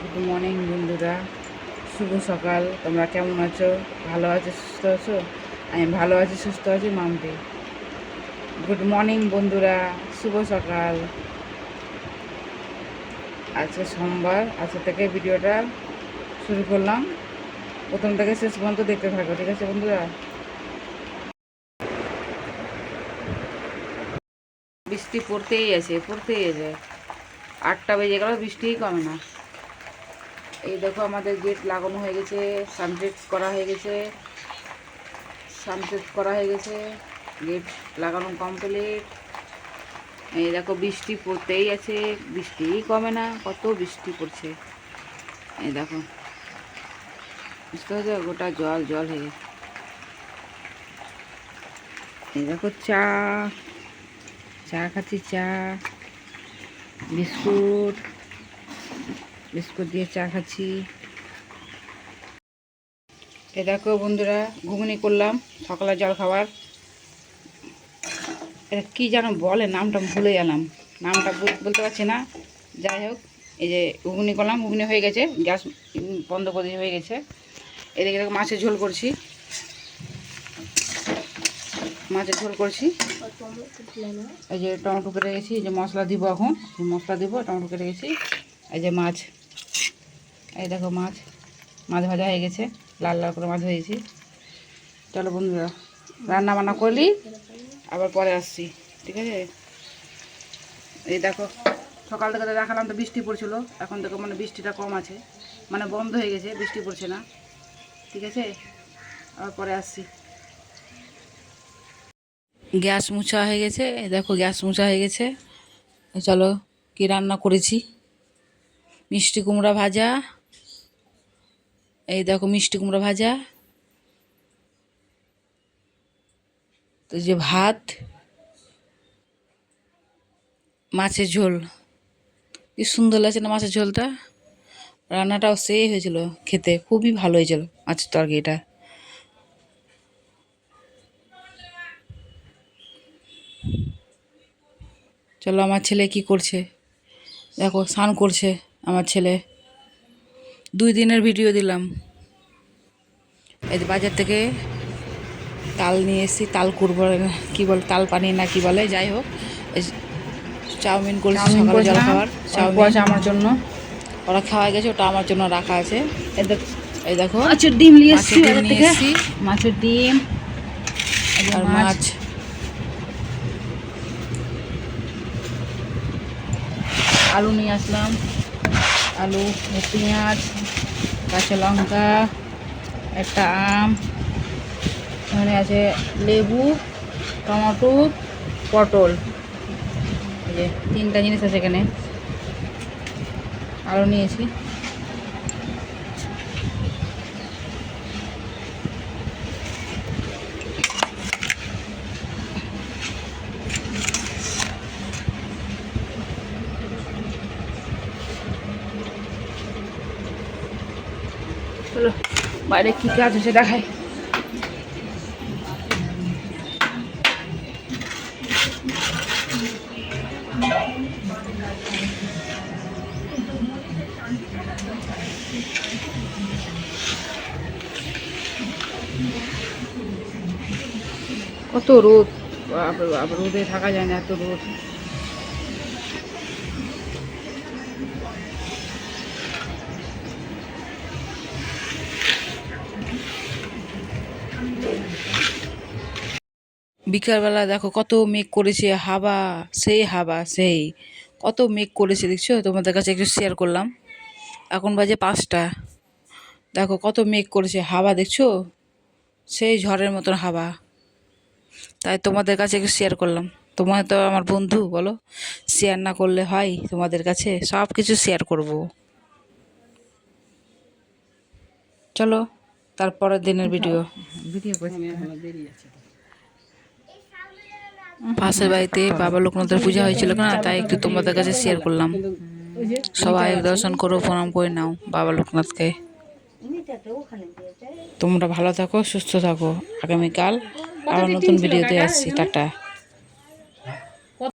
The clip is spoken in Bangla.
গুড মর্নিং বন্ধুরা। শুভ সকাল। তোমরা কেমন আছো? ভালো আছো, সুস্থ আছো? আমি ভালো আছি, সুস্থ আছি মামদি গুড মর্নিং বন্ধুরা, শুভ সকাল। আজকে সোমবার, আজকে থেকে ভিডিওটা শুরু করলাম। প্রথম থেকে শেষ পর্যন্ত দেখতে থাকো, ঠিক আছে বন্ধুরা? বৃষ্টি পড়তেই আছে পড়তেই আছে। আটটা বেজে গেল, বৃষ্টিই কমে না। এই দেখো আমাদের গেট লাগানো হয়ে গেছে সানসেট করা হয়ে গেছে সানসেট করা হয়ে গেছে গেট লাগানো কমপ্লিট এই দেখো বৃষ্টি পড়তেই আছে, বৃষ্টিই কমে না, কত বৃষ্টি পড়ছে। এই দেখো, বুঝতে পারছ? গোটা জল জল হয়ে গেছে। এই দেখো চা চা খাচ্ছি, চা, বিস্কুট। বিস্কুট দিয়ে চা খাচ্ছি। এ দেখো বন্ধুরা, ঘুগনি করলাম সকালে জল খাবার। এটা কী যেন বলে, নামটা ভুলে গেলাম। নামটা বলতে পারছি না। যাই হোক, এই যে ঘুগনি করলাম, ঘুগনি হয়ে গেছে, গ্যাস বন্ধ করে হয়ে গেছে। এদিকে মাছের ঝোল করছি। মাছের ঝোল করছি। এই যে টমেটো কেটে গেছি এই যে মশলা দিব এখন। মশলা দিব, টমেটো কেটে গেছি এই যে মাছ। এই দেখো মাছ মাছ ভাজা হয়ে গেছে, লাল লাল করে মাছ ভেজেছি। চলো বন্ধুরা রান্না বান্না করলি, আবার পরে আসছি, ঠিক আছে? এই দেখো, সকাল থেকে দেখালাম তো বৃষ্টি পড়ছিল, এখন দেখো মানে বৃষ্টিটা কম আছে মানে বন্ধ হয়ে গেছে, বৃষ্টি পড়ছে না, ঠিক আছে? আবার পরে আসছি। গ্যাস মুছা হয়ে গেছে দেখো গ্যাস মুছা হয়ে গেছে, চলো কি রান্না করেছি? মিষ্টি কুমড়া ভাজা এই দেখো মিষ্টি কুমড়ো ভাজা। তো যে ভাত, মাছের ঝোল। কি সুন্দর লাগছে না মাছের ঝোলটা? রান্নাটাও সেই হয়েছিল খেতে, খুবই ভালো হয়েছিল মাছের তরকারিটা চলো আমার ছেলে কি করছে? দেখো, স্নান করছে আমার ছেলে। দুই দিনের ভিডিও দিলাম। এই বাজার থেকে তাল নিয়ে এসেছি তাল করব কি বলে তাল পানি না কি বলে যাই হোক। চাউমিন করেছি সকালে জল খাবার চাউমিন। আমার জন্য। ওরা খাওয়া গেছে ওটা আমার জন্য রাখা আছে। এই দেখো মাছের ডিম নিয়ে এসছি মাছের ডিম আর মাছ। আলু নিয়ে আসলাম। আলু, পেঁয়াজ, কাঁচা লঙ্কা, একটা আম, এখানে আছে লেবু, টমেটো, পটল। এই যে তিনটা জিনিস আছে এখানে। আলু নিয়েছি। চলো বাইরে কি কাজ আছে দেখাই কত রোদ বাপরে বাপ রোদে থাকা যায় না এত রোদ বিকালবেলা দেখো কত মেঘ করেছে হাবা সেই হাবা সেই। কত মেঘ করেছে দেখছ? তোমাদের কাছে একটু শেয়ার করলাম। এখন বাজে পাঁচটা। দেখো কত মেঘ করেছে হাওয়া দেখছ? সেই ঝড়ের মতন হাওয়া তাই তোমাদের কাছে একটু শেয়ার করলাম। তোমার তো আমার বন্ধু বলো? শেয়ার না করলে হয় তোমাদের কাছে? সব কিছু শেয়ার করব। চলো তারপরের দিনের ভিডিও ভিডিও পাশের বাড়িতে বাবা লোকনাথের পূজা হয়েছিল না, তাই একটু তোমাদের কাছে শেয়ার করলাম। সবাই দর্শন করো, প্রণাম করে নাও বাবা লোকনাথকে। তোমরা ভালো থাকো, সুস্থ থাকো। আগামীকাল আবার নতুন ভিডিওতে আসছি, টাটা।